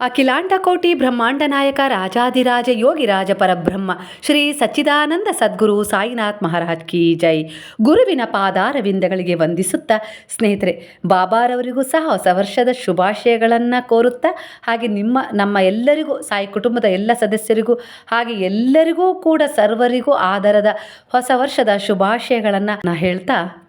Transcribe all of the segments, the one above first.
ಅಖಿಲಾಂಡಕೋಟಿ ಬ್ರಹ್ಮಾಂಡ ನಾಯಕ ರಾಜಾಧಿರಾಜ ಯೋಗಿರಾಜ ಪರಬ್ರಹ್ಮ ಶ್ರೀ ಸಚ್ಚಿದಾನಂದ ಸದ್ಗುರು ಸಾಯಿನಾಥ್ ಮಹಾರಾಜ್ ಕಿ ಜೈ. ಗುರುವಿನ ಪಾದಾರವಿಂದಗಳಿಗೆ ವಂದಿಸುತ್ತಾ ಸ್ನೇಹಿತರೆ, ಬಾಬಾರವರಿಗೂ ಸಹ ಹೊಸ ವರ್ಷದ ಶುಭಾಶಯಗಳನ್ನು ಕೋರುತ್ತಾ ಹಾಗೆ ನಿಮ್ಮ, ನಮ್ಮ ಎಲ್ಲರಿಗೂ, ಸಾಯಿ ಕುಟುಂಬದ ಎಲ್ಲ ಸದಸ್ಯರಿಗೂ ಹಾಗೆ ಎಲ್ಲರಿಗೂ ಕೂಡ ಸರ್ವರಿಗೂ ಆಧಾರದ ಹೊಸ ವರ್ಷದ ಶುಭಾಶಯಗಳನ್ನು ನಾ ಹೇಳ್ತಾ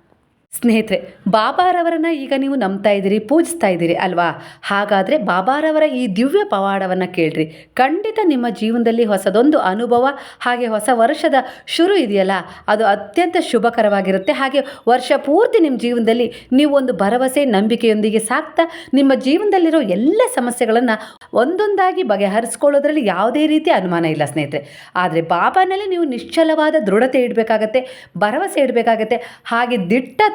ಸ್ನೇಹಿತರೆ, ಬಾಬಾರವರನ್ನ ಈಗ ನೀವು ನಂಬ್ತಾ ಇದ್ದೀರಿ, ಪೂಜಿಸ್ತಾ ಇದ್ದೀರಿ ಅಲ್ವಾ? ಹಾಗಾದರೆ ಬಾಬಾರವರ ಈ ದಿವ್ಯ ಪವಾಡವನ್ನು ಕೇಳ್ರಿ. ಖಂಡಿತ ನಿಮ್ಮ ಜೀವನದಲ್ಲಿ ಹೊಸದೊಂದು ಅನುಭವ, ಹಾಗೆ ಹೊಸ ವರ್ಷದ ಶುರು ಇದೆಯಲ್ಲ, ಅದು ಅತ್ಯಂತ ಶುಭಕರವಾಗಿರುತ್ತೆ. ಹಾಗೆ ವರ್ಷ ಪೂರ್ತಿ ನಿಮ್ಮ ಜೀವನದಲ್ಲಿ ನೀವು ಒಂದು ಭರವಸೆ, ನಂಬಿಕೆಯೊಂದಿಗೆ ಸಾಕ್ತಾ ನಿಮ್ಮ ಜೀವನದಲ್ಲಿರೋ ಎಲ್ಲ ಸಮಸ್ಯೆಗಳನ್ನು ಒಂದೊಂದಾಗಿ ಬಗೆಹರಿಸ್ಕೊಳ್ಳೋದ್ರಲ್ಲಿ ಯಾವುದೇ ರೀತಿ ಅನುಮಾನ ಇಲ್ಲ ಸ್ನೇಹಿತರೆ. ಆದರೆ ಬಾಬಾನಲ್ಲಿ ನೀವು ನಿಶ್ಚಲವಾದ ದೃಢತೆ ಇಡಬೇಕಾಗತ್ತೆ, ಭರವಸೆ ಇಡಬೇಕಾಗತ್ತೆ. ಹಾಗೆ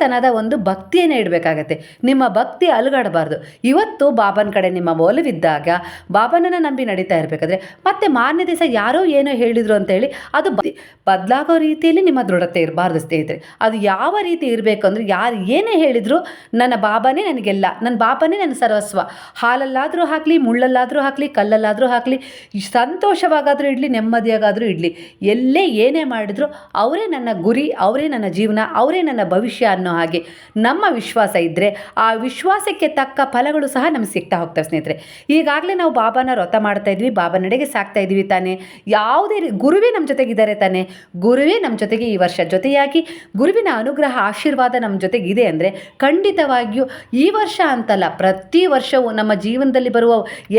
ದಿಟ್ಟತನದ ಒಂದು ಭಕ್ತಿಯನ್ನು ಇಡಬೇಕಾಗತ್ತೆ. ನಿಮ್ಮ ಭಕ್ತಿ ಅಲುಗಾಡಬಾರ್ದು. ಇವತ್ತು ಬಾಬನ ಕಡೆ ನಿಮ್ಮ ಒಲವಿದ್ದಾಗ ಬಾಬನನ್ನು ನಂಬಿ ನಡೀತಾ ಇರಬೇಕಾದ್ರೆ ಮತ್ತೆ ಮಾರನೇ ದಿವಸ ಯಾರೋ ಏನೋ ಹೇಳಿದರು ಅಂತೇಳಿ ಅದು ಬದಲಾಗೋ ರೀತಿಯಲ್ಲಿ ನಿಮ್ಮ ದೃಢತೆ ಇರಬಾರ್ದು ಸ್ನೇಹಿತರೆ. ಅದು ಯಾವ ರೀತಿ ಇರಬೇಕು ಅಂದರೆ ಯಾರು ಏನೇ ಹೇಳಿದರೂ ನನ್ನ ಬಾಬನೇ ನನಗೆಲ್ಲ ನನ್ನ ಬಾಬನೇ ನನ್ನ ಸರ್ವಸ್ವ. ಹಾಲಲ್ಲಾದರೂ ಹಾಕಲಿ, ಮುಳ್ಳಲ್ಲಾದರೂ ಹಾಕಲಿ, ಕಲ್ಲಲ್ಲಾದರೂ ಹಾಕಲಿ ಸಂತೋಷವಾಗಾದರೂ ಇಡಲಿ, ನೆಮ್ಮದಿಯಾಗಾದರೂ ಇಡಲಿ. ಎಲ್ಲೇ ಏನೇ ಮಾಡಿದ್ರು ಅವರೇ ನನ್ನ ಗುರಿ, ಅವರೇ ನನ್ನ ಜೀವನ, ಅವರೇ ನನ್ನ ಭವಿಷ್ಯ ಅನ್ನೋ ಹಾಗೆ ನಮ್ಮ ವಿಶ್ವಾಸ ಇದ್ದರೆ ಆ ವಿಶ್ವಾಸಕ್ಕೆ ತಕ್ಕ ಫಲಗಳು ಸಹ ನಮಗೆ ಸಿಗ್ತಾ ಹೋಗ್ತವೆ ಸ್ನೇಹಿತರೆ. ಈಗಾಗಲೇ ನಾವು ಬಾಬಾನ ವ್ರತ ಮಾಡ್ತಾ ಇದ್ವಿ ಬಾಬಾ ನಡೆಗೆ ಸಾಕ್ತಾ ಇದ್ವಿ ತಾನೇ. ಯಾವುದೇ ಗುರುವೇ ನಮ್ಮ ಜೊತೆಗಿದ್ದಾರೆ ತಾನೇ. ಗುರುವೇ ನಮ್ಮ ಜೊತೆಗೆ ಈ ವರ್ಷ ಜೊತೆಯಾಗಿ, ಗುರುವಿನ ಅನುಗ್ರಹ ಆಶೀರ್ವಾದ ನಮ್ಮ ಜೊತೆಗಿದೆ ಅಂದರೆ ಖಂಡಿತವಾಗಿಯೂ ಈ ವರ್ಷ ಅಂತಲ್ಲ, ಪ್ರತಿ ವರ್ಷವೂ ನಮ್ಮ ಜೀವನದಲ್ಲಿ ಬರುವ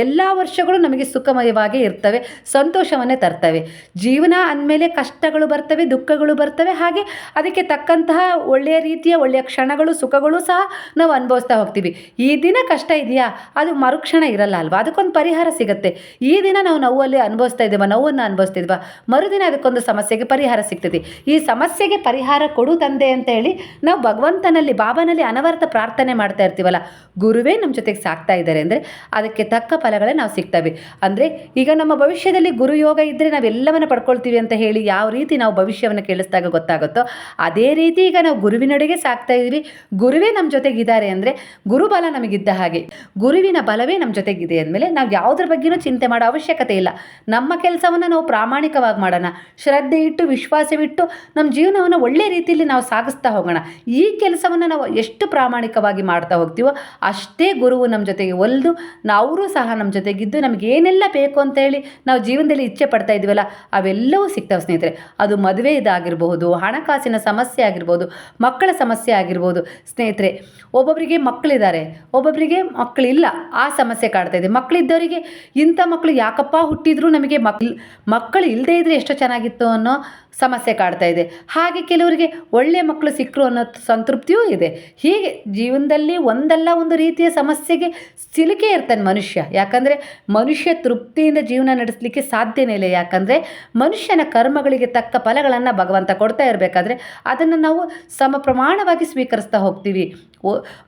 ಎಲ್ಲ ವರ್ಷಗಳು ನಮಗೆ ಸುಖಮಯವಾಗಿ ಇರ್ತವೆ, ಸಂತೋಷವನ್ನೇ ತರ್ತವೆ. ಜೀವನ ಅಂದಮೇಲೆ ಕಷ್ಟಗಳು ಬರ್ತವೆ, ದುಃಖಗಳು ಬರ್ತವೆ, ಹಾಗೆ ಅದಕ್ಕೆ ತಕ್ಕಂತಹ ಒಳ್ಳೆಯ ರೀತಿಯ ಒಳ್ಳೆಯ ಕ್ಷಣಗಳು, ಸುಖಗಳು ಸಹ ನಾವು ಅನುಭವಿಸ್ತಾ ಹೋಗ್ತೀವಿ. ಈ ದಿನ ಕಷ್ಟ ಇದೆಯಾ? ಅದು ಮರುಕ್ಷಣ ಇರಲ್ಲ ಅಲ್ವಾ? ಅದಕ್ಕೊಂದು ಪರಿಹಾರ ಸಿಗುತ್ತೆ. ಈ ದಿನ ನಾವು ನೋವಲ್ಲಿ ಅನುಭವಿಸ್ತಾ ಇದ್ದೀವ? ನೋವನ್ನು ಅನುಭವಿಸ್ತಾ ಇದ್ವಾ ಮರುದಿನ ಅದಕ್ಕೊಂದು ಸಮಸ್ಯೆಗೆ ಪರಿಹಾರ ಸಿಗ್ತದೆ. ಈ ಸಮಸ್ಯೆಗೆ ಪರಿಹಾರ ಕೊಡು ತಂದೆ ಅಂತ ಹೇಳಿ ನಾವು ಭಗವಂತನಲ್ಲಿ, ಬಾಬಾನಲ್ಲಿ ಅನವರತ ಪ್ರಾರ್ಥನೆ ಮಾಡ್ತಾ ಇರ್ತೀವಲ್ಲ, ಗುರುವೇ ನಮ್ಮ ಜೊತೆಗೆ ಸಾಕ್ತಾ ಇದ್ದಾರೆ ಅಂದರೆ ಅದಕ್ಕೆ ತಕ್ಕ ಫಲಗಳೇ ನಾವು ಸಿಗ್ತವೆ. ಅಂದರೆ ಈಗ ನಮ್ಮ ಭವಿಷ್ಯದಲ್ಲಿ ಗುರು ಯೋಗ ಇದ್ದರೆ ನಾವೆಲ್ಲವನ್ನು ಪಡ್ಕೊಳ್ತೀವಿ ಅಂತ ಹೇಳಿ ಯಾವ ರೀತಿ ನಾವು ಭವಿಷ್ಯವನ್ನು ಕೇಳಿಸ್ದಾಗ ಗೊತ್ತಾಗುತ್ತೋ, ಅದೇ ರೀತಿ ಈಗ ನಾವು ಗುರುವಿನಡೆಗೆ ಸಾಕ್ತಾ ಇದ್ದೀರಿ ಗುರುವೇ ನಮ್ಮ ಜೊತೆಗಿದ್ದಾರೆ ಅಂದರೆ ಗುರುಬಲ ನಮಗಿದ್ದ ಹಾಗೆ. ಗುರುವಿನ ಬಲವೇ ನಮ್ಮ ಜೊತೆಗಿದೆ ಅಂದಮೇಲೆ ನಾವು ಯಾವುದ್ರ ಬಗ್ಗೆನೂ ಚಿಂತೆ ಮಾಡೋ ಅವಶ್ಯಕತೆ ಇಲ್ಲ. ನಮ್ಮ ಕೆಲಸವನ್ನು ನಾವು ಪ್ರಾಮಾಣಿಕವಾಗಿ ಮಾಡೋಣ. ಶ್ರದ್ಧೆ ಇಟ್ಟು, ವಿಶ್ವಾಸವಿಟ್ಟು ನಮ್ಮ ಜೀವನವನ್ನು ಒಳ್ಳೆ ರೀತಿಯಲ್ಲಿ ನಾವು ಸಾಗಿಸ್ತಾ ಹೋಗೋಣ. ಈ ಕೆಲಸವನ್ನು ನಾವು ಎಷ್ಟು ಪ್ರಾಮಾಣಿಕವಾಗಿ ಮಾಡ್ತಾ ಹೋಗ್ತೀವೋ ಅಷ್ಟೇ ಗುರುವು ನಮ್ಮ ಜೊತೆಗೆ ಒಲಿದು ಅವರು ಸಹ ನಮ್ಮ ಜೊತೆಗಿದ್ದು ನಮಗೆ ಏನೆಲ್ಲ ಬೇಕು ಅಂತೇಳಿ ನಾವು ಜೀವನದಲ್ಲಿ ಇಚ್ಛೆ ಪಡ್ತಾ ಇದ್ದೀವಲ್ಲ, ಅವೆಲ್ಲವೂ ಸಿಗ್ತಾವೆ ಸ್ನೇಹಿತರೆ. ಅದು ಮದುವೆ ಇದಾಗಿರಬಹುದು, ಹಣಕಾಸಿನ ಸಮಸ್ಯೆ ಆಗಿರ್ಬೋದು, ಮಕ್ಕಳ ಸಮಸ್ಯೆ ಆಗಿರ್ಬೋದು. ಸ್ನೇಹಿತರೆ ಒಬ್ಬೊಬ್ಬರಿಗೆ ಮಕ್ಕಳಿದ್ದಾರೆ. ಒಬ್ಬೊಬ್ಬರಿಗೆ ಮಕ್ಕಳಿಲ್ಲ. ಆ ಸಮಸ್ಯೆ ಕಾಡ್ತಾ ಇದೆ. ಮಕ್ಕಳಿದ್ದವರಿಗೆ ಇಂಥ ಮಕ್ಕಳು ಯಾಕಪ್ಪ ಹುಟ್ಟಿದ್ರು ನಮಗೆ ಮಕ್ಳು ಮಕ್ಕಳು ಇಲ್ಲದೇ ಇದ್ದರೆ ಎಷ್ಟು ಚೆನ್ನಾಗಿತ್ತು ಅನ್ನೋ ಸಮಸ್ಯೆ ಕಾಡ್ತಾ ಇದೆ. ಹಾಗೆ ಕೆಲವರಿಗೆ ಒಳ್ಳೆಯ ಮಕ್ಕಳು ಸಿಕ್ಕರು ಅನ್ನೋ ಸಂತೃಪ್ತಿಯೂ ಇದೆ. ಹೀಗೆ ಜೀವನದಲ್ಲಿ ಒಂದಲ್ಲ ಒಂದು ರೀತಿಯ ಸಮಸ್ಯೆಗೆ ಸಿಲುಕೇ ಇರ್ತಾನೆ ಮನುಷ್ಯ. ಯಾಕಂದರೆ ಮನುಷ್ಯ ತೃಪ್ತಿಯಿಂದ ಜೀವನ ನಡೆಸಲಿಕ್ಕೆ ಸಾಧ್ಯನೇ ಇಲ್ಲ. ಯಾಕಂದರೆ ಮನುಷ್ಯನ ಕರ್ಮಗಳಿಗೆ ತಕ್ಕ ಫಲಗಳನ್ನು ಭಗವಂತ ಕೊಡ್ತಾ ಇರಬೇಕಾದ್ರೆ ಅದನ್ನು ನಾವು ಸಮ ಪ್ರಮಾಣವಾಗಿ ಸ್ವೀಕರಿಸ್ತಾ ಹೋಗ್ತೀವಿ.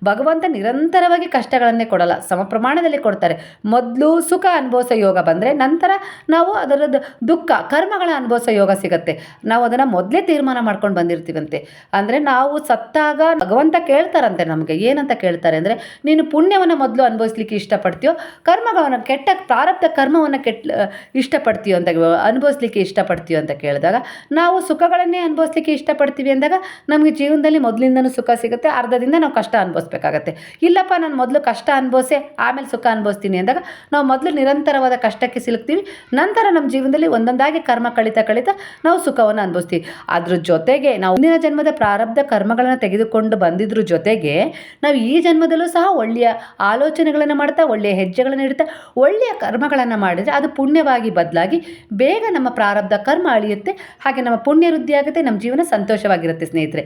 ಭಗವಂತ ನಿರಂತರವಾಗಿ ಕಷ್ಟಗಳನ್ನೇ ಕೊಡಲ್ಲ ಸಮ ಪ್ರಮಾಣದಲ್ಲಿ ಕೊಡ್ತಾರೆ. ಮೊದಲು ಸುಖ ಅನುಭವಿಸೋ ಯೋಗ ಬಂದರೆ ನಂತರ ನಾವು ಅದರದ್ದು ದುಃಖ, ಕರ್ಮಗಳ ಅನುಭವಿಸೋ ಯೋಗ ಸಿಗುತ್ತೆ. ನಾವು ಅದನ್ನು ಮೊದಲೇ ತೀರ್ಮಾನ ಮಾಡ್ಕೊಂಡು ಬಂದಿರ್ತೀವಂತೆ. ಅಂದರೆ ನಾವು ಸತ್ತಾಗ ಭಗವಂತ ಕೇಳ್ತಾರಂತೆ ನಮಗೆ, ಏನಂತ ಕೇಳ್ತಾರೆ ಅಂದರೆ, ನೀನು ಪುಣ್ಯವನ್ನು ಮೊದಲು ಅನುಭವಿಸ್ಲಿಕ್ಕೆ ಇಷ್ಟಪಡ್ತೀಯೋ, ಕರ್ಮಗಳನ್ನು ಕೆಟ್ಟ ಪ್ರಾರಬ್ಧ ಕರ್ಮವನ್ನು ಕೆಟ್ಟ ಇಷ್ಟಪಡ್ತೀಯೋ ಅಂತ ಅನುಭವಿಸ್ಲಿಕ್ಕೆ ಇಷ್ಟಪಡ್ತೀಯೋ ಅಂತ ಕೇಳಿದಾಗ, ನಾವು ಸುಖಗಳನ್ನೇ ಅನುಭವಿಸ್ಲಿಕ್ಕೆ ಇಷ್ಟಪಡ್ತೀವಿ ಅಂದಾಗ ನಮಗೆ ಜೀವನದಲ್ಲಿ ಮೊದಲಿಂದನೂ ಸುಖ ಸಿಗುತ್ತೆ, ಅರ್ಧದಿಂದ ನಾವು ಕಷ್ಟ ಅನುಭವಿಸ್ಬೇಕಾಗತ್ತೆ. ಇಲ್ಲಪ್ಪ, ನಾನು ಮೊದಲು ಕಷ್ಟ ಅನುಭವಿಸೆ, ಆಮೇಲೆ ಸುಖ ಅನುಭವಿಸ್ತೀನಿ ಅಂದಾಗ ನಾವು ಮೊದಲು ನಿರಂತರವಾದ ಕಷ್ಟಕ್ಕೆ ಸಿಲುಕ್ತೀವಿ, ನಂತರ ನಮ್ಮ ಜೀವನದಲ್ಲಿ ಒಂದೊಂದಾಗಿ ಕರ್ಮ ಕಳಿತಾ ಕಳಿತಾ ನಾವು ಸುಖವನ್ನು ಅನುಭವಿಸ್ತೀವಿ. ಅದ್ರ ಜೊತೆಗೆ ನಾವು ಮುಂದಿನ ಜನ್ಮದ ಪ್ರಾರಬ್ಧ ಕರ್ಮಗಳನ್ನು ತೆಗೆದುಕೊಂಡು ಬಂದಿದ್ರ ಜೊತೆಗೆ ನಾವು ಈ ಜನ್ಮದಲ್ಲೂ ಸಹ ಒಳ್ಳೆಯ ಆಲೋಚನೆಗಳನ್ನು ಮಾಡ್ತಾ, ಒಳ್ಳೆಯ ಹೆಜ್ಜೆಗಳನ್ನು ಇಡ್ತಾ, ಒಳ್ಳೆಯ ಕರ್ಮಗಳನ್ನು ಮಾಡಿದರೆ ಅದು ಪುಣ್ಯವಾಗಿ ಬದಲಾಗಿ ಬೇಗ ನಮ್ಮ ಪ್ರಾರಬ್ಧ ಕರ್ಮ ಅಳಿಯುತ್ತೆ, ಹಾಗೆ ನಮ್ಮ ಪುಣ್ಯ ವೃದ್ಧಿ ಆಗುತ್ತೆ ನಮ್ಮ ಜೀವನ ಸಂತೋಷವಾಗಿರುತ್ತೆ ಸ್ನೇಹಿತರೆ.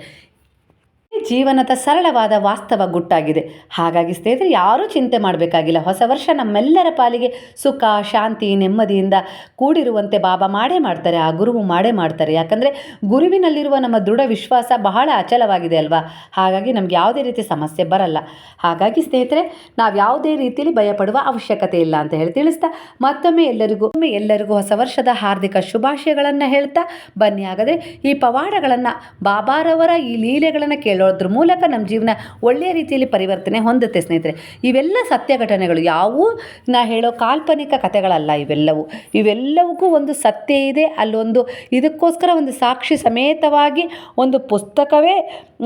ಜೀವನದ ಸರಳವಾದ ವಾಸ್ತವ ಗುಟ್ಟಾಗಿದೆ. ಹಾಗಾಗಿ ಸ್ನೇಹಿತರೆ, ಯಾರೂ ಚಿಂತೆ ಮಾಡಬೇಕಾಗಿಲ್ಲ. ಹೊಸ ವರ್ಷ ನಮ್ಮೆಲ್ಲರ ಪಾಲಿಗೆ ಸುಖ, ಶಾಂತಿ, ನೆಮ್ಮದಿಯಿಂದ ಕೂಡಿರುವಂತೆ ಬಾಬಾ ಮಾಡೇ ಮಾಡ್ತಾರೆ. ಆ ಗುರುವು ಮಾಡೇ ಮಾಡ್ತಾರೆ. ಯಾಕಂದರೆ ಗುರುವಿನಲ್ಲಿರುವ ನಮ್ಮ ದೃಢ ವಿಶ್ವಾಸ ಬಹಳ ಅಚಲವಾಗಿದೆ ಅಲ್ವಾ? ಹಾಗಾಗಿ ನಮ್ಗೆ ಯಾವುದೇ ರೀತಿ ಸಮಸ್ಯೆ ಬರಲ್ಲ. ಹಾಗಾಗಿ ಸ್ನೇಹಿತರೆ, ನಾವು ಯಾವುದೇ ರೀತಿಯಲ್ಲಿ ಭಯಪಡುವ ಅವಶ್ಯಕತೆ ಇಲ್ಲ ಅಂತ ಹೇಳಿ ತಿಳಿಸ್ತಾ, ಮತ್ತೊಮ್ಮೆ ಎಲ್ಲರಿಗೂ ಒಮ್ಮೆ ಎಲ್ಲರಿಗೂ ಹೊಸ ವರ್ಷದ ಹಾರ್ದಿಕ ಶುಭಾಶಯಗಳನ್ನು ಹೇಳ್ತಾ, ಬನ್ನಿ ಹಾಗಾದರೆ ಈ ಪವಾಡಗಳನ್ನು ಬಾಬಾರವರ ಈ ಲೀಲೆಗಳನ್ನು ಕೇಳೋ ಮಾಡೋದ್ರ ಮೂಲಕ ನಮ್ಮ ಜೀವನ ಒಳ್ಳೆಯ ರೀತಿಯಲ್ಲಿ ಪರಿವರ್ತನೆ ಹೊಂದುತ್ತೆ ಸ್ನೇಹಿತರೆ. ಇವೆಲ್ಲ ಸತ್ಯ ಘಟನೆಗಳು ಯಾವುವು ನಾ ಹೇಳೋ ಕಾಲ್ಪನಿಕ ಕಥೆಗಳಲ್ಲ ಇವೆಲ್ಲವೂ. ಇವೆಲ್ಲವಕ್ಕೂ ಒಂದು ಸತ್ಯ ಇದೆ. ಅಲ್ಲೊಂದು ಇದಕ್ಕೋಸ್ಕರ ಒಂದು ಸಾಕ್ಷಿ ಸಮೇತವಾಗಿ ಒಂದು ಪುಸ್ತಕವೇ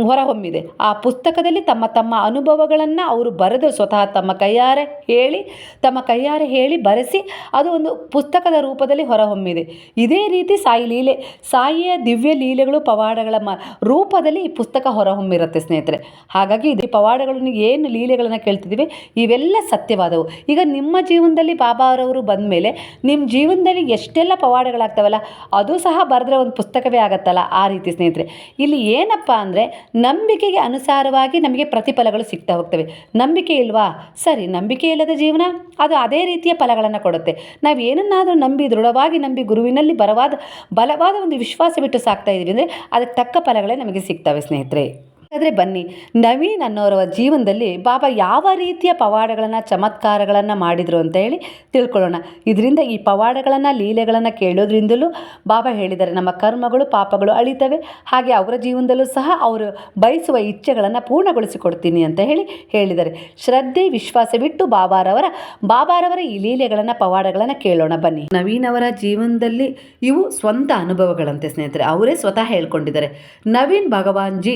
ಹೊರಹೊಮ್ಮಿದೆ. ಆ ಪುಸ್ತಕದಲ್ಲಿ ತಮ್ಮ ತಮ್ಮ ಅನುಭವಗಳನ್ನು ಅವರು ಬರೆದು ಸ್ವತಃ ತಮ್ಮ ಕೈಯಾರೆ ಹೇಳಿ, ತಮ್ಮ ಕೈಯಾರೆ ಹೇಳಿ ಬರೆಸಿ ಅದು ಒಂದು ಪುಸ್ತಕದ ರೂಪದಲ್ಲಿ ಹೊರಹೊಮ್ಮಿದೆ. ಇದೇ ರೀತಿ ಸಾಯಿ ಲೀಲೆ, ಸಾಯಿಯ ದಿವ್ಯ ಲೀಲೆಗಳು ಪವಾಡಗಳ ಮ, ರೂಪದಲ್ಲಿ ಈ ಪುಸ್ತಕ ಹೊರಹೊಮ್ಮಿರುತ್ತೆ ಸ್ನೇಹಿತರೆ. ಹಾಗಾಗಿ ಇದು ಪವಾಡಗಳನ್ನು ಏನು ಲೀಲೆಗಳನ್ನು ಕೇಳ್ತಿದ್ದೀವಿ ಇವೆಲ್ಲ ಸತ್ಯವಾದವು. ಈಗ ನಿಮ್ಮ ಜೀವನದಲ್ಲಿ ಬಾಬಾ ಅವರವರು ಬಂದ ಮೇಲೆ ನಿಮ್ಮ ಜೀವನದಲ್ಲಿ ಎಷ್ಟೆಲ್ಲ ಪವಾಡಗಳಾಗ್ತವಲ್ಲ, ಅದು ಸಹ ಬರೆದ್ರೆ ಒಂದು ಪುಸ್ತಕವೇ ಆಗತ್ತಲ್ಲ ಆ ರೀತಿ ಸ್ನೇಹಿತರೆ. ಇಲ್ಲಿ ಏನಪ್ಪ ಅಂದರೆ ನಂಬಿಕೆಗೆ ಅನುಸಾರವಾಗಿ ನಮಗೆ ಪ್ರತಿಫಲಗಳು ಸಿಗ್ತಾ ಹೋಗ್ತವೆ. ನಂಬಿಕೆ ಇಲ್ವಾ? ಸರಿ, ನಂಬಿಕೆ ಇಲ್ಲದ ಜೀವನ ಅದು ಅದೇ ರೀತಿಯ ಫಲಗಳನ್ನು ಕೊಡುತ್ತೆ. ನಾವು ಏನನ್ನಾದರೂ ನಂಬಿ ದೃಢವಾಗಿ ನಂಬಿ ಗುರುವಿನಲ್ಲಿ ಬಲವಾದ ಬಲವಾದ ಒಂದು ವಿಶ್ವಾಸ ಬಿಟ್ಟು ಸಾಕ್ತಾ ಇದ್ದೀವಿ ಅಂದರೆ ಅದಕ್ಕೆ ತಕ್ಕ ಫಲಗಳೇ ನಮಗೆ ಸಿಗ್ತವೆ ಸ್ನೇಹಿತರೆ. ಹಾಗಾದರೆ ಬನ್ನಿ, ನವೀನ್ ಅನ್ನೋರವ ಜೀವನದಲ್ಲಿ ಬಾಬಾ ಯಾವ ರೀತಿಯ ಪವಾಡಗಳನ್ನು, ಚಮತ್ಕಾರಗಳನ್ನು ಮಾಡಿದರು ಅಂತ ಹೇಳಿ ತಿಳ್ಕೊಳ್ಳೋಣ. ಇದರಿಂದ ಈ ಪವಾಡಗಳನ್ನು, ಲೀಲೆಗಳನ್ನು ಕೇಳೋದ್ರಿಂದಲೂ ಬಾಬಾ ಹೇಳಿದ್ದಾರೆ, ನಮ್ಮ ಕರ್ಮಗಳು, ಪಾಪಗಳು ಅಳಿತವೆ, ಹಾಗೆ ಅವರ ಜೀವನದಲ್ಲೂ ಸಹ ಅವರು ಬಯಸುವ ಇಚ್ಛೆಗಳನ್ನು ಪೂರ್ಣಗೊಳಿಸಿಕೊಡ್ತೀನಿ ಅಂತ ಹೇಳಿ ಹೇಳಿದ್ದಾರೆ. ಶ್ರದ್ಧೆ ವಿಶ್ವಾಸವಿಟ್ಟು ಬಾಬಾರವರ ಬಾಬಾರವರ ಈ ಲೀಲೆಗಳನ್ನು, ಪವಾಡಗಳನ್ನು ಕೇಳೋಣ ಬನ್ನಿ. ನವೀನ್ ಅವರ ಜೀವನದಲ್ಲಿ ಇವು ಸ್ವಂತ ಅನುಭವಗಳಂತೆ ಸ್ನೇಹಿತರೆ, ಅವರೇ ಸ್ವತಃ ಹೇಳ್ಕೊಂಡಿದ್ದಾರೆ. ನವೀನ್ ಭಗವಾನ್ ಜಿ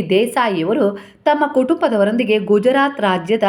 ದೇಸಾಯಿಯವರು ತಮ್ಮ ಕುಟುಂಬದವರೊಂದಿಗೆ ಗುಜರಾತ್ ರಾಜ್ಯದ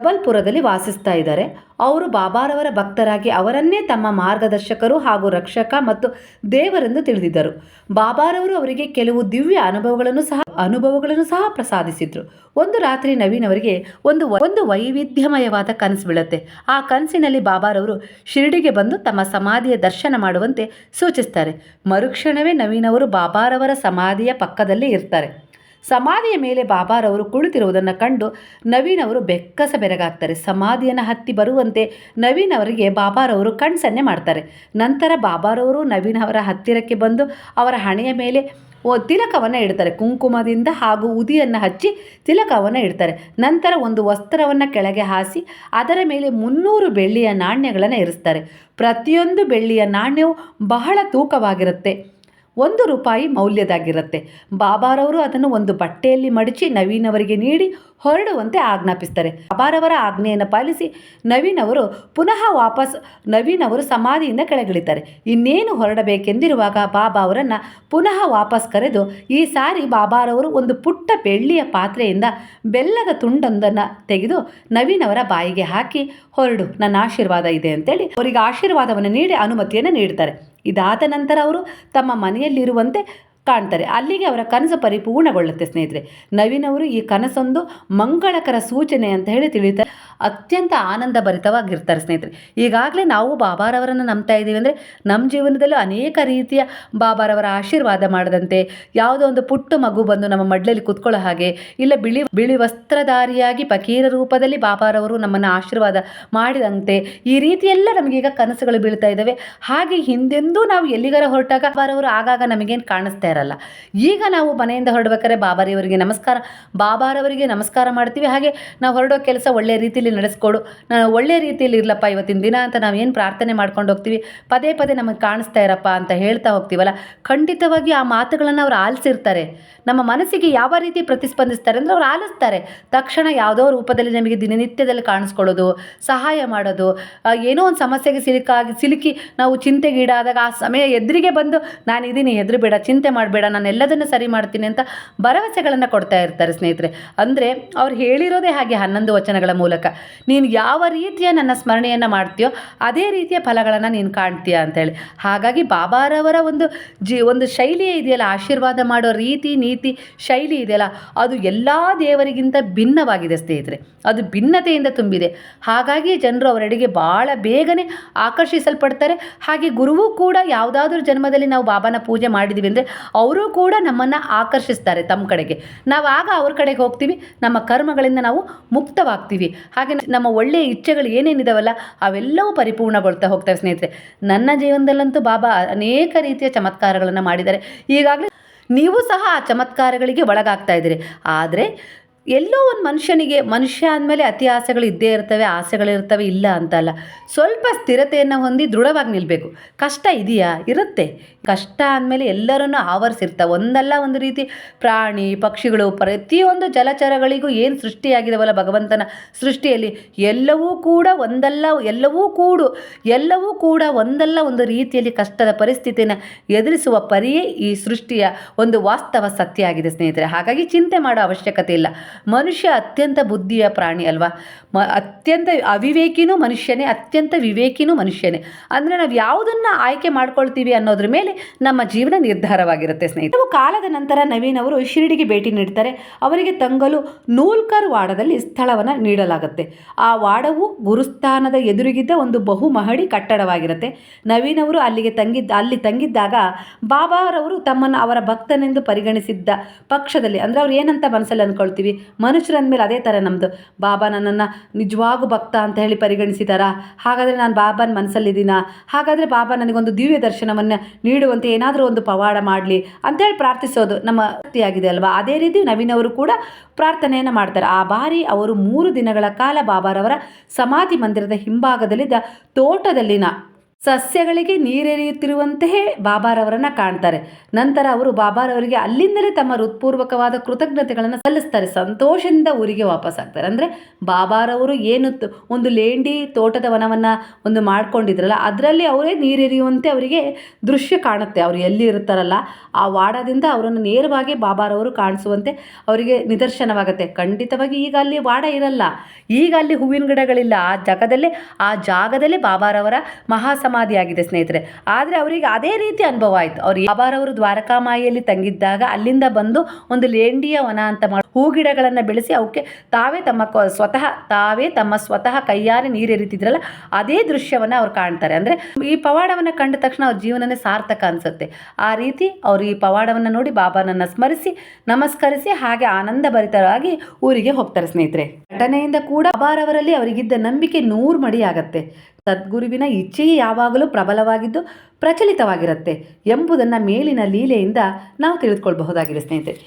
ಜಬಲ್ಪುರದಲ್ಲಿ ವಾಸಿಸ್ತಾ ಇದ್ದಾರೆ. ಅವರು ಬಾಬಾರವರ ಭಕ್ತರಾಗಿ ಅವರನ್ನೇ ತಮ್ಮ ಮಾರ್ಗದರ್ಶಕರು ಹಾಗೂ ರಕ್ಷಕ ಮತ್ತು ದೇವರೆಂದು ತಿಳಿದಿದ್ದರು. ಬಾಬಾರವರು ಅವರಿಗೆ ಕೆಲವು ದಿವ್ಯ ಅನುಭವಗಳನ್ನು ಸಹ ಅನುಭವಗಳನ್ನು ಸಹ ಪ್ರಸಾದಿಸಿದ್ರು. ಒಂದು ರಾತ್ರಿ ನವೀನ್ ಅವರಿಗೆ ಒಂದು ಒಂದು ವೈವಿಧ್ಯಮಯವಾದ ಕನಸು ಬೀಳುತ್ತೆ. ಆ ಕನಸಿನಲ್ಲಿ ಬಾಬಾರವರು ಶಿರಡಿಗೆ ಬಂದು ತಮ್ಮ ಸಮಾಧಿಯ ದರ್ಶನ ಮಾಡುವಂತೆ ಸೂಚಿಸ್ತಾರೆ. ಮರುಕ್ಷಣವೇ ನವೀನ್ ಅವರು ಬಾಬಾರವರ ಸಮಾಧಿಯ ಪಕ್ಕದಲ್ಲಿ ಇರ್ತಾರೆ. ಸಮಾಧಿಯ ಮೇಲೆ ಬಾಬಾರವರು ಕುಳಿತಿರುವುದನ್ನು ಕಂಡು ನವೀನ್ ಅವರು ಬೆಕ್ಕಸ ಬೆರಗಾಗ್ತಾರೆ. ಸಮಾಧಿಯನ್ನು ಹತ್ತಿ ಬರುವಂತೆ ನವೀನ್ ಅವರಿಗೆ ಬಾಬಾರವರು ಕಣ್ಸನ್ನೆ ಮಾಡ್ತಾರೆ. ನಂತರ ಬಾಬಾರವರು ನವೀನ್ ಅವರ ಹತ್ತಿರಕ್ಕೆ ಬಂದು ಅವರ ಹಣೆಯ ಮೇಲೆ ಓ, ತಿಲಕವನ್ನು ಇಡ್ತಾರೆ. ಕುಂಕುಮದಿಂದ ಹಾಗೂ ಉದಿಯನ್ನು ಹಚ್ಚಿ ತಿಲಕವನ್ನು ಇಡ್ತಾರೆ. ನಂತರ ಒಂದು ವಸ್ತ್ರವನ್ನು ಕೆಳಗೆ ಹಾಸಿ ಅದರ ಮೇಲೆ ಮುನ್ನೂರು ಬೆಳ್ಳಿಯ ನಾಣ್ಯಗಳನ್ನು ಇರಿಸ್ತಾರೆ. ಪ್ರತಿಯೊಂದು ಬೆಳ್ಳಿಯ ನಾಣ್ಯವು ಬಹಳ ತೂಕವಾಗಿರುತ್ತೆ. ಒಂದು ರೂಪಾಯಿ ಮೌಲ್ಯದಾಗಿರುತ್ತೆ. ಬಾಬಾರವರು ಅದನ್ನು ಒಂದು ಬಟ್ಟೆಯಲ್ಲಿ ಮಡಚಿ ನವೀನವರಿಗೆ ನೀಡಿ ಹೊರಡುವಂತೆ ಆಜ್ಞಾಪಿಸ್ತಾರೆ. ಬಾಬಾರವರ ಆಜ್ಞೆಯನ್ನು ಪಾಲಿಸಿ ನವೀನ್ ಅವರು ಪುನಃ ವಾಪಸ್ ನವೀನ್ ಅವರು ಸಮಾಧಿಯಿಂದ ಕೆಳಗಿಳಿತಾರೆ. ಇನ್ನೇನು ಹೊರಡಬೇಕೆಂದಿರುವಾಗ ಬಾಬಾ ಅವರನ್ನು ಪುನಃ ವಾಪಸ್ ಕರೆದು ಈ ಸಾರಿ ಬಾಬಾರವರು ಒಂದು ಪುಟ್ಟ ಬೆಳ್ಳಿಯ ಪಾತ್ರೆಯಿಂದ ಬೆಲ್ಲದ ತುಂಡೊಂದನ್ನು ತೆಗೆದು ನವೀನ್ ಅವರ ಬಾಯಿಗೆ ಹಾಕಿ, ಹೊರಡು, ನನ್ನ ಆಶೀರ್ವಾದ ಇದೆ ಅಂತೇಳಿ ಅವರಿಗೆ ಆಶೀರ್ವಾದವನ್ನು ನೀಡಿ ಅನುಮತಿಯನ್ನು ನೀಡ್ತಾರೆ. ಇದಾದ ನಂತರ ಅವರು ತಮ್ಮ ಮನೆಯಲ್ಲಿರುವಂತೆ ಕಾಣ್ತಾರೆ. ಅಲ್ಲಿಗೆ ಅವರ ಕನಸು ಪರಿಪೂರ್ಣಗೊಳ್ಳುತ್ತೆ ಸ್ನೇಹಿತರೆ. ನವೀನ್ ಅವರು ಈ ಕನಸೊಂದು ಮಂಗಳಕರ ಸೂಚನೆ ಅಂತ ಹೇಳಿ ತಿಳಿತಾರೆ ಅತ್ಯಂತ ಆನಂದ ಭರಿತವಾಗಿರ್ತಾರೆ ಸ್ನೇಹಿತರೆ. ಈಗಾಗಲೇ ನಾವು ಬಾಬಾರವರನ್ನು ನಂಬ್ತಾ ಇದ್ದೀವಿ ಅಂದರೆ ನಮ್ಮ ಜೀವನದಲ್ಲೂ ಅನೇಕ ರೀತಿಯ ಬಾಬಾರವರ ಆಶೀರ್ವಾದ ಮಾಡದಂತೆ, ಯಾವುದೋ ಒಂದು ಪುಟ್ಟ ಮಗು ಬಂದು ನಮ್ಮ ಮಡ್ಲಲ್ಲಿ ಕುತ್ಕೊಳ್ಳೋ ಹಾಗೆ, ಇಲ್ಲ ಬಿಳಿ ಬಿಳಿ ವಸ್ತ್ರಧಾರಿಯಾಗಿ ಫಕೀರ ರೂಪದಲ್ಲಿ ಬಾಬಾರವರು ನಮ್ಮನ್ನು ಆಶೀರ್ವಾದ ಮಾಡಿದಂತೆ, ಈ ರೀತಿಯೆಲ್ಲ ನಮಗೀಗ ಕನಸುಗಳು ಬೀಳ್ತಾ ಇದ್ದಾವೆ. ಹಾಗೆ ಹಿಂದೆಂದೂ ನಾವು ಎಲ್ಲಿಗಾರ ಹೊರಟಾಗ ಬಾಬಾರವರು ಆಗಾಗ ನಮಗೇನು ಕಾಣಿಸ್ತಾ ಈಗ ನಾವು ಮನೆಯಿಂದ ಹೊರಡ್ಬೇಕಾದ್ರೆ ಬಾಬಾರಿಯವರಿಗೆ ನಮಸ್ಕಾರ. ಬಾಬಾರವರಿಗೆ ನಮಸ್ಕಾರ ಮಾಡ್ತೀವಿ. ಹಾಗೆ ನಾವು ಹೊರಡೋ ಕೆಲಸ ಒಳ್ಳೆ ರೀತಿಯಲ್ಲಿ ನಡೆಸ್ಕೊಡು. ನಾನು ಒಳ್ಳೆ ರೀತಿಯಲ್ಲಿ ಇರಲಪ್ಪ ಇವತ್ತಿನ ದಿನ ಅಂತ ನಾವು ಏನು ಪ್ರಾರ್ಥನೆ ಮಾಡ್ಕೊಂಡು ಹೋಗ್ತೀವಿ? ಪದೇ ಪದೇ ನಮಗೆ ಕಾಣಿಸ್ತಾ ಇರಪ್ಪ ಅಂತ ಹೇಳ್ತಾ ಹೋಗ್ತೀವಲ್ಲ? ಖಂಡಿತವಾಗಿ ಆ ಮಾತುಗಳನ್ನು ಅವ್ರು ಆಲಿಸಿರ್ತಾರೆ. ನಮ್ಮ ಮನಸ್ಸಿಗೆ ಯಾವ ರೀತಿ ಪ್ರತಿಸ್ಪಂದಿಸ್ತಾರೆ ಅಂದರೆ ಅವ್ರು ಆಲಿಸ್ತಾರೆ. ತಕ್ಷಣ ಯಾವುದೋ ರೂಪದಲ್ಲಿ ನಮಗೆ ದಿನನಿತ್ಯದಲ್ಲಿ ಕಾಣಿಸ್ಕೊಳ್ಳೋದು, ಸಹಾಯ ಮಾಡೋದು ಏನೋ ಒಂದು ಸಮಸ್ಯೆಗೆ ಸಿಲುಕಾಗಿ, ಸಿಲುಕಿ ನಾವು ಚಿಂತೆಗೀಡಾದಾಗ ಆ ಸಮಯ ಎದುರಿಗೆ ಬಂದು ನಾನು ಎದುರು ಹೆದರಬೇಡ ಚಿಂತೆ ಮಾಡಬೇಡ ನಾನು ಎಲ್ಲದನ್ನು ಸರಿ ಮಾಡ್ತೀನಿ ಅಂತ ಭರವಸೆಗಳನ್ನು ಕೊಡ್ತಾ ಇರ್ತಾರೆ ಸ್ನೇಹಿತರೆ. ಅಂದರೆ ಅವ್ರು ಹೇಳಿರೋದೇ ಹಾಗೆ ಹನ್ನೊಂದು ವಚನಗಳ ಮೂಲಕ. ನೀನು ಯಾವ ರೀತಿಯ ನನ್ನ ಸ್ಮರಣೆಯನ್ನು ಮಾಡ್ತೀಯೋ ಅದೇ ರೀತಿಯ ಫಲಗಳನ್ನು ನೀನು ಕಾಣ್ತೀಯ ಅಂತೇಳಿ. ಹಾಗಾಗಿ ಬಾಬಾರವರ ಒಂದು ಜಿ, ಒಂದು ಶೈಲಿ ಇದೆಯಲ್ಲ, ಆಶೀರ್ವಾದ ಮಾಡೋ ರೀತಿ ನೀತಿ ಶೈಲಿ ಇದೆಯಲ್ಲ, ಅದು ಎಲ್ಲ ದೇವರಿಗಿಂತ ಭಿನ್ನವಾಗಿದೆ ಸ್ನೇಹಿತರೆ. ಅದು ಭಿನ್ನತೆಯಿಂದ ತುಂಬಿದೆ. ಹಾಗಾಗಿ ಜನರು ಅವರೆಡೆಗೆ ಭಾಳ ಬೇಗನೆ ಆಕರ್ಷಿಸಲ್ಪಡ್ತಾರೆ. ಹಾಗೆ ಗುರುವು ಕೂಡ ಯಾವುದಾದ್ರೂ ಜನ್ಮದಲ್ಲಿ ನಾವು ಬಾಬಾನ ಪೂಜೆ ಮಾಡಿದ್ದೀವಿ ಅಂದರೆ ಅವರು ಕೂಡ ನಮ್ಮನ್ನು ಆಕರ್ಷಿಸ್ತಾರೆ ತಮ್ಮ ಕಡೆಗೆ. ನಾವು ಆಗ ಅವ್ರ ಕಡೆಗೆ ಹೋಗ್ತೀವಿ, ನಮ್ಮ ಕರ್ಮಗಳಿಂದ ನಾವು ಮುಕ್ತವಾಗ್ತೀವಿ. ಹಾಗೆ ನಮ್ಮ ಒಳ್ಳೆಯ ಇಚ್ಛೆಗಳು ಏನೇನಿದಾವಲ್ಲ, ಅವೆಲ್ಲವೂ ಪರಿಪೂರ್ಣಗೊಳ್ತಾ ಹೋಗ್ತವೆ ಸ್ನೇಹಿತರೆ. ನನ್ನ ಜೀವನದಲ್ಲಂತೂ ಬಾಬಾ ಅನೇಕ ರೀತಿಯ ಚಮತ್ಕಾರಗಳನ್ನು ಮಾಡಿದ್ದಾರೆ. ಈಗಾಗಲೇ ನೀವು ಸಹ ಆ ಚಮತ್ಕಾರಗಳಿಗೆ ಒಳಗಾಗ್ತಾ ಇದ್ದೀರಿ. ಆದರೆ ಎಲ್ಲೋ ಒಂದು ಮನುಷ್ಯನಿಗೆ, ಮನುಷ್ಯ ಅಂದಮೇಲೆ ಅತಿ ಆಸೆಗಳು ಇದ್ದೇ ಇರ್ತವೆ, ಆಸೆಗಳಿರ್ತವೆ, ಇಲ್ಲ ಅಂತಲ್ಲ ಸ್ವಲ್ಪ ಸ್ಥಿರತೆಯನ್ನು ಹೊಂದಿ ದೃಢವಾಗಿ ನಿಲ್ಲಬೇಕು ಕಷ್ಟ ಇದೆಯಾ? ಇರುತ್ತೆ. ಕಷ್ಟ ಅಂದಮೇಲೆ ಎಲ್ಲರನ್ನೂ ಆವರಿಸಿರ್ತವೆ ಒಂದಲ್ಲ ಒಂದು ರೀತಿ ಪ್ರಾಣಿ, ಪಕ್ಷಿಗಳು, ಪ್ರತಿಯೊಂದು ಜಲಚರಗಳಿಗೂ ಏನು ಸೃಷ್ಟಿಯಾಗಿದವಲ್ಲ ಭಗವಂತನ ಸೃಷ್ಟಿಯಲ್ಲಿ, ಎಲ್ಲವೂ ಕೂಡ ಒಂದಲ್ಲ, ಎಲ್ಲವೂ ಕೂಡು, ಎಲ್ಲವೂ ಕೂಡ ಒಂದಲ್ಲ ಒಂದು ರೀತಿಯಲ್ಲಿ ಕಷ್ಟದ ಪರಿಸ್ಥಿತಿಯನ್ನು ಎದುರಿಸುವ ಪರಿಯೇ ಈ ಸೃಷ್ಟಿಯ ಒಂದು ವಾಸ್ತವ ಸತ್ಯ ಆಗಿದೆ ಸ್ನೇಹಿತರೆ. ಹಾಗಾಗಿ ಚಿಂತೆ ಮಾಡೋ ಅವಶ್ಯಕತೆ ಇಲ್ಲ. ಮನುಷ್ಯ ಅತ್ಯಂತ ಬುದ್ಧಿಯ ಪ್ರಾಣಿ ಅಲ್ವಾ? ಮ, ಅತ್ಯಂತ ಅವಿವೇಕಿನೂ ಮನುಷ್ಯನೇ, ಅತ್ಯಂತ ವಿವೇಕಿನೂ ಮನುಷ್ಯನೇ. ಅಂದರೆ ನಾವು ಯಾವುದನ್ನು ಆಯ್ಕೆ ಮಾಡ್ಕೊಳ್ತೀವಿ ಅನ್ನೋದ್ರ ಮೇಲೆ ನಮ್ಮ ಜೀವನ ನಿರ್ಧಾರವಾಗಿರುತ್ತೆ ಸ್ನೇಹಿತರೆ. ಕೆಲವು ಕಾಲದ ನಂತರ ನವೀನ್ ಅವರು ಶಿರಡಿಗೆ ಭೇಟಿ ನೀಡ್ತಾರೆ. ಅವರಿಗೆ ತಂಗಲು ನೂಲ್ಕರ್ ವಾಡದಲ್ಲಿ ಸ್ಥಳವನ್ನು ನೀಡಲಾಗುತ್ತೆ. ಆ ವಾಡವು ಗುರುಸ್ಥಾನದ ಎದುರಿಗಿದ್ದ ಒಂದು ಬಹುಮಹಡಿ ಕಟ್ಟಡವಾಗಿರುತ್ತೆ. ನವೀನ್ ಅವರು ಅಲ್ಲಿಗೆ ತಂಗಿದ್ದ, ಅಲ್ಲಿ ತಂಗಿದ್ದಾಗ ಬಾಬಾರವರು ತಮ್ಮನ್ನು ಅವರ ಭಕ್ತನೆಂದು ಪರಿಗಣಿಸಿದ್ದ ಪಕ್ಷದಲ್ಲಿ, ಅಂದರೆ ಅವ್ರು ಏನಂತ ಮನಸ್ಸಲ್ಲಿ ಅಂದ್ಕೊಳ್ತೀವಿ ಮನುಷ್ಯರಂದ್ಮೇಲೆ ಅದೇ ಥರ ನಮ್ಮದು ಬಾಬಾ, ನನ್ನನ್ನು ನಿಜವಾಗೂ ಭಕ್ತ ಅಂತ ಹೇಳಿ ಪರಿಗಣಿಸಿದಾರಾ? ಹಾಗಾದರೆ ನಾನು ಬಾಬಾನ ಮನಸ್ಸಲ್ಲಿದ್ದೀನ? ಹಾಗಾದರೆ ಬಾಬಾ ನನಗೊಂದು ದಿವ್ಯ ದರ್ಶನವನ್ನು ನೀಡುವಂತೆ ಏನಾದರೂ ಒಂದು ಪವಾಡ ಮಾಡಲಿ ಅಂತೇಳಿ ಪ್ರಾರ್ಥಿಸೋದು ನಮ್ಮ ಶಕ್ತಿಯಾಗಿದೆ ಅಲ್ವಾ? ಅದೇ ರೀತಿ ನವೀನ್ ಅವರು ಕೂಡ ಪ್ರಾರ್ಥನೆಯನ್ನು ಮಾಡ್ತಾರೆ. ಆ ಬಾರಿ ಅವರು ಮೂರು ದಿನಗಳ ಕಾಲ ಬಾಬಾರವರ ಸಮಾಧಿ ಮಂದಿರದ ಹಿಂಭಾಗದಲ್ಲಿದ್ದ ತೋಟದಲ್ಲಿನ ಸಸ್ಯಗಳಿಗೆ ನೀರೆರೆಯುತ್ತಿರುವಂತೆಯೇ ಬಾಬಾರವರನ್ನು ಕಾಣ್ತಾರೆ. ನಂತರ ಅವರು ಬಾಬಾರವರಿಗೆ ಅಲ್ಲಿಂದಲೇ ತಮ್ಮ ಹೃತ್ಪೂರ್ವಕವಾದ ಕೃತಜ್ಞತೆಗಳನ್ನು ಸಲ್ಲಿಸ್ತಾರೆ. ಸಂತೋಷದಿಂದ ಊರಿಗೆ ವಾಪಸ್ ಆಗ್ತಾರೆ. ಅಂದರೆ ಬಾಬಾರವರು ಏನು ಒಂದು ಲೇಂಡಿ ತೋಟದ ವನವನ್ನು ಒಂದು ಮಾಡ್ಕೊಂಡಿದ್ರಲ್ಲ, ಅದರಲ್ಲಿ ಅವರೇ ನೀರೆರೆಯುವಂತೆ ಅವರಿಗೆ ದೃಶ್ಯ ಕಾಣುತ್ತೆ. ಅವರು ಎಲ್ಲಿ ಇರ್ತಾರಲ್ಲ, ಆ ವಾಡದಿಂದ ಅವರನ್ನು ನೇರವಾಗಿ ಬಾಬಾರವರು ಕಾಣಿಸುವಂತೆ ಅವರಿಗೆ ನಿದರ್ಶನವಾಗುತ್ತೆ. ಖಂಡಿತವಾಗಿ ಈಗ ಅಲ್ಲಿ ವಾಡ ಇರಲ್ಲ. ಈಗ ಅಲ್ಲಿ ಹೂವಿನ ಗಿಡಗಳಿಲ್ಲ. ಆ ಜಾಗದಲ್ಲೇ ಆ ಜಾಗದಲ್ಲೇ ಬಾಬಾರವರ ಮಹಾಸಮಾಧಿ ಆಗಿದೆ, ಸ್ನೇಹಿತರೆ. ಆದರೆ ಅವರಿಗೆ ಅದೇ ರೀತಿ ಅನುಭವ ಆಯಿತು. ಅವ್ರು ಬಾಬಾರವರು ದ್ವಾರಕಾಮಾಯಿಯಲ್ಲಿ ತಂಗಿದ್ದಾಗ ಅಲ್ಲಿಂದ ಬಂದು ಒಂದು ಲೇಂಡಿಯ ವನ ಅಂತ ಮಾಡಿ, ಹೂ ಗಿಡಗಳನ್ನು ಬೆಳೆಸಿ ಅವಕ್ಕೆ ತಾವೇ ತಮ್ಮ ಸ್ವತಃ, ತಾವೇ ತಮ್ಮ ಸ್ವತಃ ಕೈಯಾರೆ ನೀರೆರಿತಿದ್ರಲ್ಲ ಅದೇ ದೃಶ್ಯವನ್ನು ಅವ್ರು ಕಾಣ್ತಾರೆ. ಅಂದರೆ ಈ ಪವಾಡವನ್ನು ಕಂಡ ತಕ್ಷಣ ಅವ್ರ ಜೀವನನೇ ಸಾರ್ಥಕ ಅನಿಸುತ್ತೆ. ಆ ರೀತಿ ಅವರು ಈ ಪವಾಡವನ್ನು ನೋಡಿ ಬಾಬಾನನ್ನು ಸ್ಮರಿಸಿ, ನಮಸ್ಕರಿಸಿ, ಹಾಗೆ ಆನಂದ ಭರಿತರಾಗಿ ಊರಿಗೆ ಹೋಗ್ತಾರೆ, ಸ್ನೇಹಿತರೆ. ಘಟನೆಯಿಂದ ಕೂಡ ಬಾಬಾರವರಲ್ಲಿ ಅವರಿಗಿದ್ದ ನಂಬಿಕೆ ನೂರು ಮಡಿ ಆಗತ್ತೆ. ಸದ್ಗುರುವಿನ ಇಚ್ಛೆಯೇ ಯಾವಾಗಲೂ ಪ್ರಬಲವಾಗಿದ್ದು ಪ್ರಚಲಿತವಾಗಿರುತ್ತೆ ಎಂಬುದನ್ನು ಮೇಲಿನ ಲೀಲೆಯಿಂದ ನಾವು ತಿಳಿದುಕೊಳ್ಬಹುದಾಗಿದೆ ಸ್ನೇಹಿತರೆ.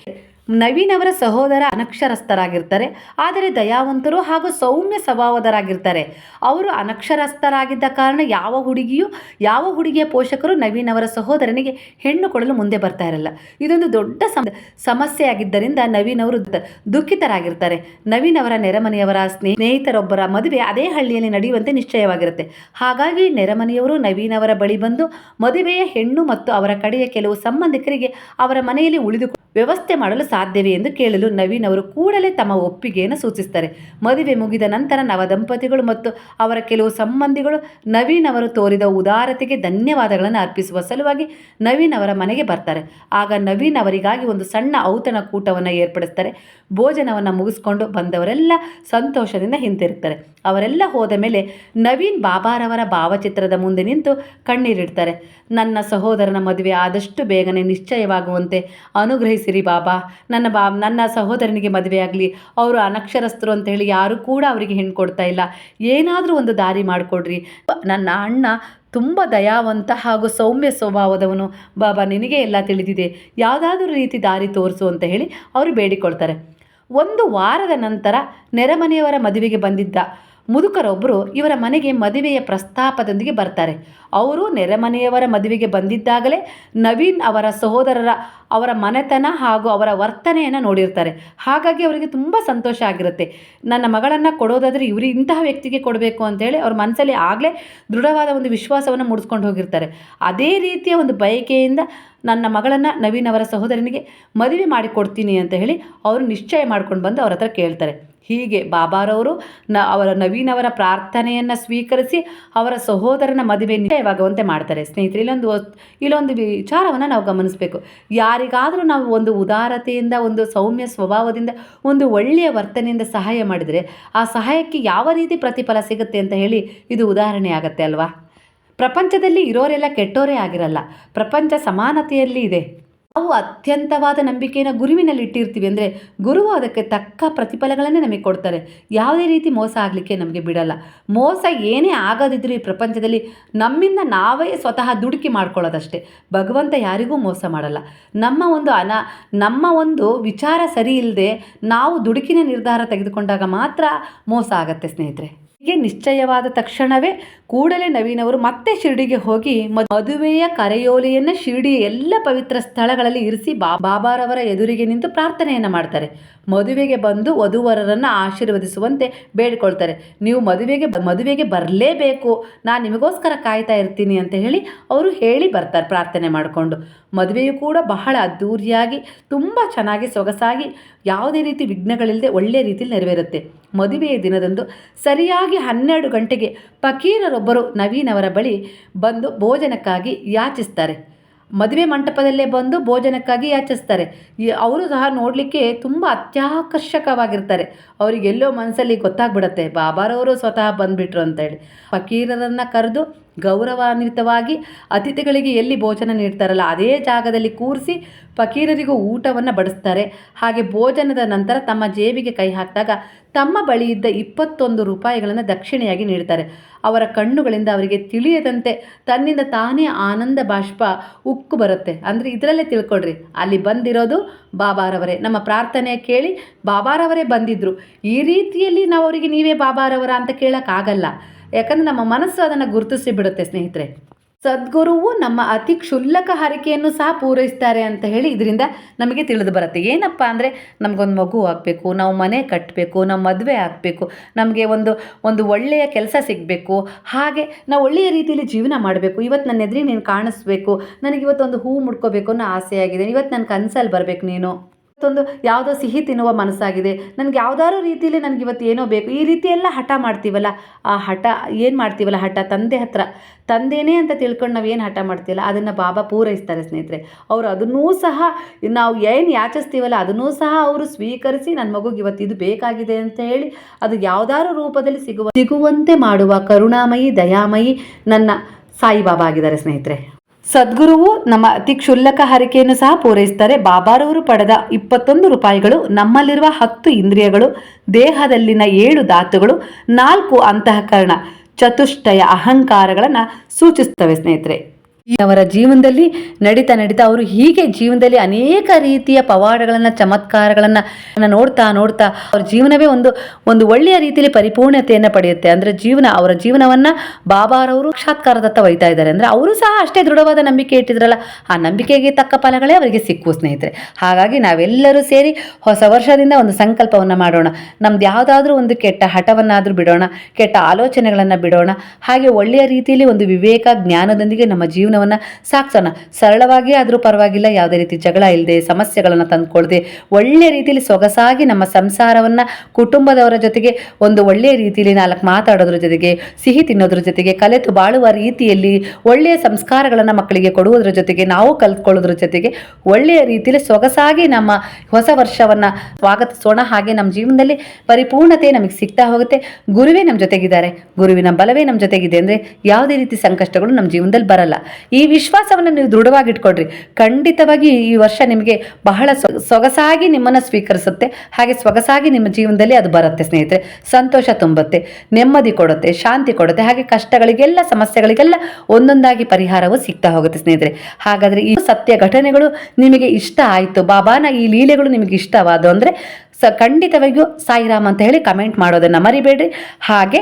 ನವೀನ್ ಅವರ ಸಹೋದರ ಅನಕ್ಷರಸ್ಥರಾಗಿರ್ತಾರೆ. ಆದರೆ ದಯಾವಂತರು ಹಾಗೂ ಸೌಮ್ಯ ಸ್ವಭಾವದರಾಗಿರ್ತಾರೆ. ಅವರು ಅನಕ್ಷರಸ್ಥರಾಗಿದ್ದ ಕಾರಣ ಯಾವ ಹುಡುಗಿಯೂ, ಯಾವ ಹುಡುಗಿಯ ಪೋಷಕರು ನವೀನ್ ಅವರ ಸಹೋದರನಿಗೆ ಹೆಣ್ಣು ಕೊಡಲು ಮುಂದೆ ಬರ್ತಾ ಇರಲ್ಲ. ಇದೊಂದು ದೊಡ್ಡ ಸಮ, ಸಮಸ್ಯೆಯಾಗಿದ್ದರಿಂದ ನವೀನ್ ಅವರು ದುಃಖಿತರಾಗಿರ್ತಾರೆ. ನವೀನ್ ಅವರ ನೆರೆಮನೆಯವರ ಸ್ನೇ- ಸ್ನೇಹಿತರೊಬ್ಬರ ಮದುವೆ ಅದೇ ಹಳ್ಳಿಯಲ್ಲಿ ನಡೆಯುವಂತೆ ನಿಶ್ಚಯವಾಗಿರುತ್ತೆ. ಹಾಗಾಗಿ ನೆರೆಮನೆಯವರು ನವೀನ್ ಅವರ ಬಳಿ ಬಂದು ಮದುವೆಯ ಹೆಣ್ಣು ಮತ್ತು ಅವರ ಕಡೆಯ ಕೆಲವು ಸಂಬಂಧಿಕರಿಗೆ ಅವರ ಮನೆಯಲ್ಲಿ ಉಳಿದು ವ್ಯವಸ್ಥೆ ಮಾಡಲು ಸಾಧ್ಯವೇ ಎಂದು ಕೇಳಲು ನವೀನ್ ಅವರು ಕೂಡಲೇ ತಮ್ಮ ಒಪ್ಪಿಗೆಯನ್ನು ಸೂಚಿಸ್ತಾರೆ. ಮದುವೆ ಮುಗಿದ ನಂತರ ನವ ದಂಪತಿಗಳು ಮತ್ತು ಅವರ ಕೆಲವು ಸಂಬಂಧಿಗಳು ನವೀನ್ ಅವರು ತೋರಿದ ಉದಾರತೆಗೆ ಧನ್ಯವಾದಗಳನ್ನು ಅರ್ಪಿಸುವ ಸಲುವಾಗಿ ನವೀನ್ ಅವರ ಮನೆಗೆ ಬರ್ತಾರೆ. ಆಗ ನವೀನ್ ಅವರಿಗಾಗಿ ಒಂದು ಸಣ್ಣ ಔತಣ ಕೂಟವನ್ನು ಏರ್ಪಡಿಸ್ತಾರೆ. ಭೋಜನವನ್ನು ಮುಗಿಸ್ಕೊಂಡು ಬಂದವರೆಲ್ಲ ಸಂತೋಷದಿಂದ ಹಿಂತಿರುಗ್ತಾರೆ. ಅವರೆಲ್ಲ ಹೋದ ಮೇಲೆ ನವೀನ್ ಬಾಬಾರವರ ಭಾವಚಿತ್ರದ ಮುಂದೆ ನಿಂತು ಕಣ್ಣೀರಿಡ್ತಾರೆ. ನನ್ನ ಸಹೋದರನ ಮದುವೆ ಆದಷ್ಟು ಬೇಗನೆ ನಿಶ್ಚಯವಾಗುವಂತೆ ಅನುಗ್ರಹಿಸಿರಿ ಬಾಬಾ. ನನ್ನ ಬಾ, ನನ್ನ ಸಹೋದರನಿಗೆ ಮದುವೆ ಆಗಲಿ, ಅವರು ಅನಕ್ಷರಸ್ಥರು ಅಂತ ಹೇಳಿ ಯಾರು ಕೂಡ ಅವರಿಗೆ ಹೆಣ್ಣು ಇಲ್ಲ. ಏನಾದರೂ ಒಂದು ದಾರಿ ಮಾಡಿಕೊಡ್ರಿ. ನನ್ನ ಅಣ್ಣ ತುಂಬ ದಯಾವಂತ ಹಾಗೂ ಸೌಮ್ಯ ಸ್ವಭಾವದವನು. ಬಾಬಾ, ನಿನಗೆ ಎಲ್ಲ ತಿಳಿದಿದೆ. ಯಾವುದಾದ್ರೂ ರೀತಿ ದಾರಿ ತೋರಿಸು ಅಂತ ಹೇಳಿ ಅವರು ಬೇಡಿಕೊಳ್ತಾರೆ. ಒಂದು ವಾರದ ನಂತರ ನೆರೆಮನೆಯವರ ಮದುವೆಗೆ ಬಂದಿದ್ದ ಮುದುಕರೊಬ್ಬರು ಇವರ ಮನೆಗೆ ಮದುವೆಯ ಪ್ರಸ್ತಾಪದೊಂದಿಗೆ ಬರ್ತಾರೆ. ಅವರು ನೆರೆಮನೆಯವರ ಮದುವೆಗೆ ಬಂದಿದ್ದಾಗಲೇ ನವೀನ್ ಅವರ ಸಹೋದರರ, ಅವರ ಮನೆತನ ಹಾಗೂ ಅವರ ವರ್ತನೆಯನ್ನು ನೋಡಿರ್ತಾರೆ. ಹಾಗಾಗಿ ಅವರಿಗೆ ತುಂಬ ಸಂತೋಷ ಆಗಿರುತ್ತೆ. ನನ್ನ ಮಗಳನ್ನು ಕೊಡೋದಾದರೆ ಇವರು ಇಂತಹ ವ್ಯಕ್ತಿಗೆ ಕೊಡಬೇಕು ಅಂತೇಳಿ ಅವ್ರ ಮನಸ್ಸಲ್ಲಿ ಆಗಲೇ ದೃಢವಾದ ಒಂದು ವಿಶ್ವಾಸವನ್ನು ಮೂಡಿಸ್ಕೊಂಡು ಹೋಗಿರ್ತಾರೆ. ಅದೇ ರೀತಿಯ ಒಂದು ಬಯಕೆಯಿಂದ ನನ್ನ ಮಗಳನ್ನು ನವೀನ್ ಅವರ ಸಹೋದರನಿಗೆ ಮದುವೆ ಮಾಡಿಕೊಡ್ತೀನಿ ಅಂತ ಹೇಳಿ ಅವರು ನಿಶ್ಚಯ ಮಾಡ್ಕೊಂಡು ಬಂದು ಅವ್ರ ಹತ್ರ ಕೇಳ್ತಾರೆ. ಹೀಗೆ ಬಾಬಾರವರು ನ ಅವರ ನವೀನವರ ಪ್ರಾರ್ಥನೆಯನ್ನು ಸ್ವೀಕರಿಸಿ ಅವರ ಸಹೋದರನ ಮದುವೆ ನಿಶ್ಚಯವಾಗುವಂತೆ ಮಾಡ್ತಾರೆ. ಸ್ನೇಹಿತರೆ, ಇಲ್ಲೊಂದು ಇಲ್ಲೊಂದು ವಿಚಾರವನ್ನು ನಾವು ಗಮನಿಸಬೇಕು. ಯಾರಿಗಾದರೂ ನಾವು ಒಂದು ಉದಾರತೆಯಿಂದ, ಒಂದು ಸೌಮ್ಯ ಸ್ವಭಾವದಿಂದ, ಒಂದು ಒಳ್ಳೆಯ ವರ್ತನೆಯಿಂದ ಸಹಾಯ ಮಾಡಿದರೆ ಆ ಸಹಾಯಕ್ಕೆ ಯಾವ ರೀತಿ ಪ್ರತಿಫಲ ಸಿಗುತ್ತೆ ಅಂತ ಹೇಳಿ ಇದು ಉದಾಹರಣೆ ಆಗುತ್ತೆ ಅಲ್ವಾ? ಪ್ರಪಂಚದಲ್ಲಿ ಇರೋರೆಲ್ಲ ಕೆಟ್ಟೋರೇ ಆಗಿರಲ್ಲ. ಪ್ರಪಂಚ ಸಮಾನತೆಯಲ್ಲಿ ಇದೆ. ನಾವು ಅತ್ಯಂತವಾದ ನಂಬಿಕೆಯನ್ನು ಗುರುವಿನಲ್ಲಿ ಇಟ್ಟಿರ್ತೀವಿ ಅಂದರೆ ಗುರುವು ಅದಕ್ಕೆ ತಕ್ಕ ಪ್ರತಿಫಲಗಳನ್ನೇ ನಮಗೆ ಕೊಡ್ತಾರೆ. ಯಾವುದೇ ರೀತಿ ಮೋಸ ಆಗಲಿಕ್ಕೆ ನಮಗೆ ಬಿಡಲ್ಲ. ಮೋಸ ಏನೇ ಆಗದಿದ್ದರೂ ಈ ಪ್ರಪಂಚದಲ್ಲಿ ನಮ್ಮಿಂದ ನಾವೇ ಸ್ವತಃ ದುಡುಕಿ ಮಾಡ್ಕೊಳ್ಳೋದಷ್ಟೇ. ಭಗವಂತ ಯಾರಿಗೂ ಮೋಸ ಮಾಡಲ್ಲ. ನಮ್ಮ ಒಂದು ಅನ, ನಮ್ಮ ಒಂದು ವಿಚಾರ ಸರಿ ಇಲ್ಲದೆ ನಾವು ದುಡುಕಿನ ನಿರ್ಧಾರ ತೆಗೆದುಕೊಂಡಾಗ ಮಾತ್ರ ಮೋಸ ಆಗತ್ತೆ ಸ್ನೇಹಿತರೆ. ಹೀಗೆ ನಿಶ್ಚಯವಾದ ತಕ್ಷಣವೇ ಕೂಡಲೇ ನವೀನವರು ಮತ್ತೆ ಶಿರ್ಡಿಗೆ ಹೋಗಿ ಮದುವೆಯ ಕರೆಯೋಲೆಯನ್ನು ಶಿರ್ಡಿಯ ಎಲ್ಲ ಪವಿತ್ರ ಸ್ಥಳಗಳಲ್ಲಿ ಇರಿಸಿ ಬಾಬಾರವರ ಎದುರಿಗೆ ನಿಂತು ಪ್ರಾರ್ಥನೆಯನ್ನು ಮಾಡ್ತಾರೆ. ಮದುವೆಗೆ ಬಂದು ವಧುವರರನ್ನು ಆಶೀರ್ವದಿಸುವಂತೆ ಬೇಡಿಕೊಳ್ತಾರೆ. ನೀವು ಮದುವೆಗೆ ಮದುವೆಗೆ ಬರಲೇಬೇಕು. ನಾನು ನಿಮಗೋಸ್ಕರ ಕಾಯ್ತಾ ಇರ್ತೀನಿ ಅಂತ ಹೇಳಿ ಅವರು ಹೇಳಿ ಬರ್ತಾರೆ ಪ್ರಾರ್ಥನೆ ಮಾಡಿಕೊಂಡು. ಮದುವೆಯು ಕೂಡ ಬಹಳ ಅದ್ಧೂರಿಯಾಗಿ ತುಂಬ ಚೆನ್ನಾಗಿ ಸೊಗಸಾಗಿ ಯಾವುದೇ ರೀತಿ ವಿಘ್ನಗಳಿಲ್ಲದೆ ಒಳ್ಳೆಯ ರೀತಿಯಲ್ಲಿ ನೆರವೇರುತ್ತೆ. ಮದುವೆಯ ದಿನದಂದು ಸರಿಯಾಗಿ ಹನ್ನೆರಡು ಗಂಟೆಗೆ ಫಕೀರರೊಬ್ಬರು ಅವರ ಬಳಿ ಬಂದು ಭೋಜನಕ್ಕಾಗಿ ಯಾಚಿಸ್ತಾರೆ. ಮದುವೆ ಮಂಟಪದಲ್ಲೇ ಬಂದು ಭೋಜನಕ್ಕಾಗಿ ಯಾಚಿಸ್ತಾರೆ. ಅವರು ಸಹ ನೋಡಲಿಕ್ಕೆ ತುಂಬ ಅತ್ಯಾಕರ್ಷಕವಾಗಿರ್ತಾರೆ. ಅವರಿಗೆಲ್ಲೋ ಮನಸ್ಸಲ್ಲಿ ಗೊತ್ತಾಗ್ಬಿಡತ್ತೆ, ಬಾಬಾರವರು ಸ್ವತಃ ಬಂದುಬಿಟ್ರು ಅಂತೇಳಿ ಫಕೀರರನ್ನು ಕರೆದು ಗೌರವಾನ್ವಿತವಾಗಿ ಅತಿಥಿಗಳಿಗೆ ಎಲ್ಲಿ ಭೋಜನ ನೀಡ್ತಾರಲ್ಲ, ಅದೇ ಜಾಗದಲ್ಲಿ ಕೂರಿಸಿ ಫಕೀರರಿಗೂ ಊಟವನ್ನು ಬಡಿಸ್ತಾರೆ. ಹಾಗೆ ಭೋಜನದ ನಂತರ ತಮ್ಮ ಜೇಬಿಗೆ ಕೈ ಹಾಕಿದಾಗ ತಮ್ಮ ಬಳಿ ಇದ್ದ ಇಪ್ಪತ್ತೊಂದು ರೂಪಾಯಿಗಳನ್ನು ದಕ್ಷಿಣೆಯಾಗಿ ನೀಡ್ತಾರೆ. ಅವರ ಕಣ್ಣುಗಳಿಂದ ಅವರಿಗೆ ತಿಳಿಯದಂತೆ ತನ್ನಿಂದ ತಾನೇ ಆನಂದ ಬಾಷ್ಪ ಉಕ್ಕು ಬರುತ್ತೆ. ಅಂದರೆ ಇದರಲ್ಲೇ ತಿಳ್ಕೊಳ್ರಿ. ಅಲ್ಲಿ ಬಂದಿರೋದು ಬಾಬಾರವರೇ. ನಮ್ಮ ಪ್ರಾರ್ಥನೆ ಕೇಳಿ ಬಾಬಾರವರೇ ಬಂದಿದ್ದರು ಈ ರೀತಿಯಲ್ಲಿ ನಾವು ಅವರಿಗೆ ನೀವೇ ಬಾಬಾರವರ ಅಂತ ಕೇಳೋಕ್ಕಾಗಲ್ಲ ಯಾಕಂದರೆ ನಮ್ಮ ಮನಸ್ಸು ಅದನ್ನು ಗುರುತಿಸಿ ಬಿಡುತ್ತೆ ಸ್ನೇಹಿತರೆ. ಸದ್ಗುರುವು ನಮ್ಮ ಅತಿ ಕ್ಷುಲ್ಲಕ ಹರಿಕೆಯನ್ನು ಸಹ ಪೂರೈಸ್ತಾರೆ ಅಂತ ಹೇಳಿ ಇದರಿಂದ ನಮಗೆ ತಿಳಿದು ಬರುತ್ತೆ. ಏನಪ್ಪ ಅಂದರೆ ನಮಗೊಂದು ಮಗು ಆಗಬೇಕು, ನಾವು ಮನೆ ಕಟ್ಟಬೇಕು ನಾವು ಮದುವೆ ಆಗಬೇಕು, ನಮಗೆ ಒಂದು ಒಂದು ಒಳ್ಳೆಯ ಕೆಲಸ ಸಿಗಬೇಕು, ಹಾಗೆ ನಾವು ಒಳ್ಳೆಯ ರೀತಿಯಲ್ಲಿ ಜೀವನ ಮಾಡಬೇಕು. ಇವತ್ತು ನನ್ನ ಎದುರಿಗೆ ನೀನು ಕಾಣಿಸ್ಬೇಕು ನನಗೆ ಇವತ್ತೊಂದು ಹೂ ಮುಡ್ಕೋಬೇಕು ಅನ್ನೋ ಆಸೆ ಆಗಿದೆ ಇವತ್ತು ನನ್ನ ಕನಸಲ್ಲಿ ಬರಬೇಕು ನೀನು. ಮತ್ತೊಂದು ಯಾವುದೋ ಸಿಹಿ ತಿನ್ನುವ ಮನಸ್ಸಾಗಿದೆ. ನನಗೆ ಯಾವುದಾದ್ರು ರೀತಿಯಲ್ಲಿ ನನಗೆ ಇವತ್ತು ಏನೋ ಬೇಕು. ಈ ರೀತಿ ಎಲ್ಲ ಹಠ ಮಾಡ್ತೀವಲ್ಲ. ಆ ಹಠ ಏನು ಮಾಡ್ತೀವಲ್ಲ ಹಠ? ತಂದೆ ಹತ್ರ. ತಂದೆನೇ ಅಂತ ತಿಳ್ಕೊಂಡು ನಾವು ಏನು ಹಠ ಮಾಡ್ತೀವಲ್ಲ? ಅದನ್ನು ಬಾಬಾ ಪೂರೈಸ್ತಾರೆ ಸ್ನೇಹಿತರೆ. ಅವರು ಅದನ್ನೂ ಸಹ ನಾವು ಏನು ಯಾಚಿಸ್ತೀವಲ್ಲ ಅದನ್ನೂ ಸಹ ಅವರು ಸ್ವೀಕರಿಸಿ ನನ್ನ ಮಗುಗೆ ಇವತ್ತು ಇದು ಬೇಕಾಗಿದೆ ಅಂತ ಹೇಳಿ ಅದು ಯಾವುದಾದ್ರು ರೂಪದಲ್ಲಿ ಸಿಗುವ ಸಿಗುವಂತೆ ಮಾಡುವ ಕರುಣಾಮಯಿ, ದಯಾಮಯಿ ನನ್ನ ಸಾಯಿಬಾಬಾ ಆಗಿದ್ದಾರೆ ಸ್ನೇಹಿತರೆ. ಸದ್ಗುರುವು ನಮ್ಮ ಅತಿ ಕ್ಷುಲ್ಲಕ ಹರಿಕೆಯನ್ನು ಸಹ ಪೂರೈಸ್ತಾರೆ ಬಾಬಾರವರು ಪಡೆದ ಇಪ್ಪತ್ತೊಂದು ರೂಪಾಯಿಗಳು, ನಮ್ಮಲ್ಲಿರುವ ಹತ್ತು ಇಂದ್ರಿಯಗಳು, ದೇಹದಲ್ಲಿನ ಏಳು ಧಾತುಗಳು, ನಾಲ್ಕು ಅಂತಃಕರಣ, ಚತುಷ್ಟಯ ಅಹಂಕಾರಗಳನ್ನು ಸೂಚಿಸ್ತವೆ ಸ್ನೇಹಿತರೆ. ಅವರ ಜೀವನದಲ್ಲಿ ನಡೀತಾ ನಡೀತಾ ಅವರು ಹೀಗೆ ಜೀವನದಲ್ಲಿ ಅನೇಕ ರೀತಿಯ ಪವಾಡಗಳನ್ನು, ಚಮತ್ಕಾರಗಳನ್ನು ನೋಡ್ತಾ ನೋಡ್ತಾ ಅವ್ರ ಜೀವನವೇ ಒಂದು ಒಂದು ಒಳ್ಳೆಯ ರೀತಿಯಲ್ಲಿ ಪರಿಪೂರ್ಣತೆಯನ್ನು ಪಡೆಯುತ್ತೆ. ಅಂದರೆ ಜೀವನ, ಅವರ ಜೀವನವನ್ನ ಬಾಬಾರವರು ಸಾಕ್ಷಾತ್ಕಾರದತ್ತ ಒಯ್ತಾ ಇದ್ದಾರೆ. ಅಂದರೆ ಅವರು ಸಹ ಅಷ್ಟೇ ದೃಢವಾದ ನಂಬಿಕೆ ಇಟ್ಟಿದ್ರಲ್ಲ, ಆ ನಂಬಿಕೆಗೆ ತಕ್ಕ ಫಲಗಳೇ ಅವರಿಗೆ ಸಿಕ್ಕು ಸ್ನೇಹಿತರೆ. ಹಾಗಾಗಿ ನಾವೆಲ್ಲರೂ ಸೇರಿ ಹೊಸ ವರ್ಷದಿಂದ ಒಂದು ಸಂಕಲ್ಪವನ್ನು ಮಾಡೋಣ. ನಮ್ದು ಯಾವುದಾದ್ರೂ ಒಂದು ಕೆಟ್ಟ ಹಠವನ್ನಾದ್ರೂ ಬಿಡೋಣ, ಕೆಟ್ಟ ಆಲೋಚನೆಗಳನ್ನು ಬಿಡೋಣ. ಹಾಗೆ ಒಳ್ಳೆಯ ರೀತಿಯಲ್ಲಿ ಒಂದು ವಿವೇಕ, ಜ್ಞಾನದೊಂದಿಗೆ ನಮ್ಮ ಜೀವನವನ್ನು ಸಾಕ್ಸೋಣ. ಸರಳವಾಗಿ ಆದರೂ ಪರವಾಗಿಲ್ಲ, ಯಾವುದೇ ರೀತಿ ಜಗಳ ಇಲ್ಲದೆ ಸಮಸ್ಯೆಗಳನ್ನು ತಂದುಕೊಳ್ಳದೆ ಒಳ್ಳೆಯ ರೀತಿಯಲ್ಲಿ ಸೊಗಸಾಗಿ ನಮ್ಮ ಸಂಸಾರವನ್ನು ಕುಟುಂಬದವರ ಜೊತೆಗೆ, ಒಂದು ಒಳ್ಳೆಯ ರೀತಿಯಲ್ಲಿ ನಾಲ್ಕು ಮಾತಾಡೋದ್ರ ಜೊತೆಗೆ, ಸಿಹಿ ತಿನ್ನೋದ್ರ ಜೊತೆಗೆ, ಕಲೆತು ಬಾಳುವ ರೀತಿಯಲ್ಲಿ ಒಳ್ಳೆಯ ಸಂಸ್ಕಾರಗಳನ್ನು ಮಕ್ಕಳಿಗೆ ಕೊಡುವುದರ ಜೊತೆಗೆ, ನಾವು ಕಲ್ತ್ಕೊಳ್ಳೋದ್ರ ಜೊತೆಗೆ ಒಳ್ಳೆಯ ರೀತಿಯಲ್ಲಿ ಸೊಗಸಾಗಿ ನಮ್ಮ ಹೊಸ ವರ್ಷವನ್ನು ಸ್ವಾಗತಿಸೋಣ. ಹಾಗೆ ನಮ್ಮ ಜೀವನದಲ್ಲಿ ಪರಿಪೂರ್ಣತೆ ನಮಗೆ ಸಿಗ್ತಾ ಹೋಗುತ್ತೆ. ಗುರುವೇ ನಮ್ಮ ಜೊತೆಗಿದ್ದಾರೆ. ಗುರುವಿನ ಬಲವೇ ನಮ್ಮ ಜೊತೆಗಿದೆ ಅಂದರೆ ಯಾವುದೇ ರೀತಿ ಸಂಕಷ್ಟಗಳು ನಮ್ಮ ಜೀವನದಲ್ಲಿ ಬರಲ್ಲ. ಈ ವಿಶ್ವಾಸವನ್ನು ನೀವು ದೃಢವಾಗಿಟ್ಕೊಳ್ರಿ. ಖಂಡಿತವಾಗಿ ಈ ವರ್ಷ ನಿಮಗೆ ಬಹಳ ಸೊಗಸಾಗಿ ನಿಮ್ಮನ್ನು ಸ್ವೀಕರಿಸುತ್ತೆ. ಹಾಗೆ ಸೊಗಸಾಗಿ ನಿಮ್ಮ ಜೀವನದಲ್ಲಿ ಅದು ಬರುತ್ತೆ ಸ್ನೇಹಿತರೆ. ಸಂತೋಷ ತುಂಬುತ್ತೆ, ನೆಮ್ಮದಿ ಕೊಡುತ್ತೆ, ಶಾಂತಿ ಕೊಡುತ್ತೆ, ಹಾಗೆ ಕಷ್ಟಗಳಿಗೆಲ್ಲ, ಸಮಸ್ಯೆಗಳಿಗೆಲ್ಲ ಒಂದೊಂದಾಗಿ ಪರಿಹಾರವು ಸಿಗ್ತಾ ಹೋಗುತ್ತೆ ಸ್ನೇಹಿತರೆ. ಹಾಗಾದರೆ ಈ ಸತ್ಯ ಘಟನೆಗಳು ನಿಮಗೆ ಇಷ್ಟ ಆಯಿತು. ಬಾಬಾನ ಈ ಲೀಲೆಗಳು ನಿಮಗೆ ಇಷ್ಟವಾದವು ಅಂದರೆ ಸ, ಖಂಡಿತವಾಗಿಯೂ ಸಾಯಿರಾಮ್ ಅಂತ ಹೇಳಿ ಕಮೆಂಟ್ ಮಾಡೋದನ್ನು ಮರಿಬೇಡ್ರಿ. ಹಾಗೆ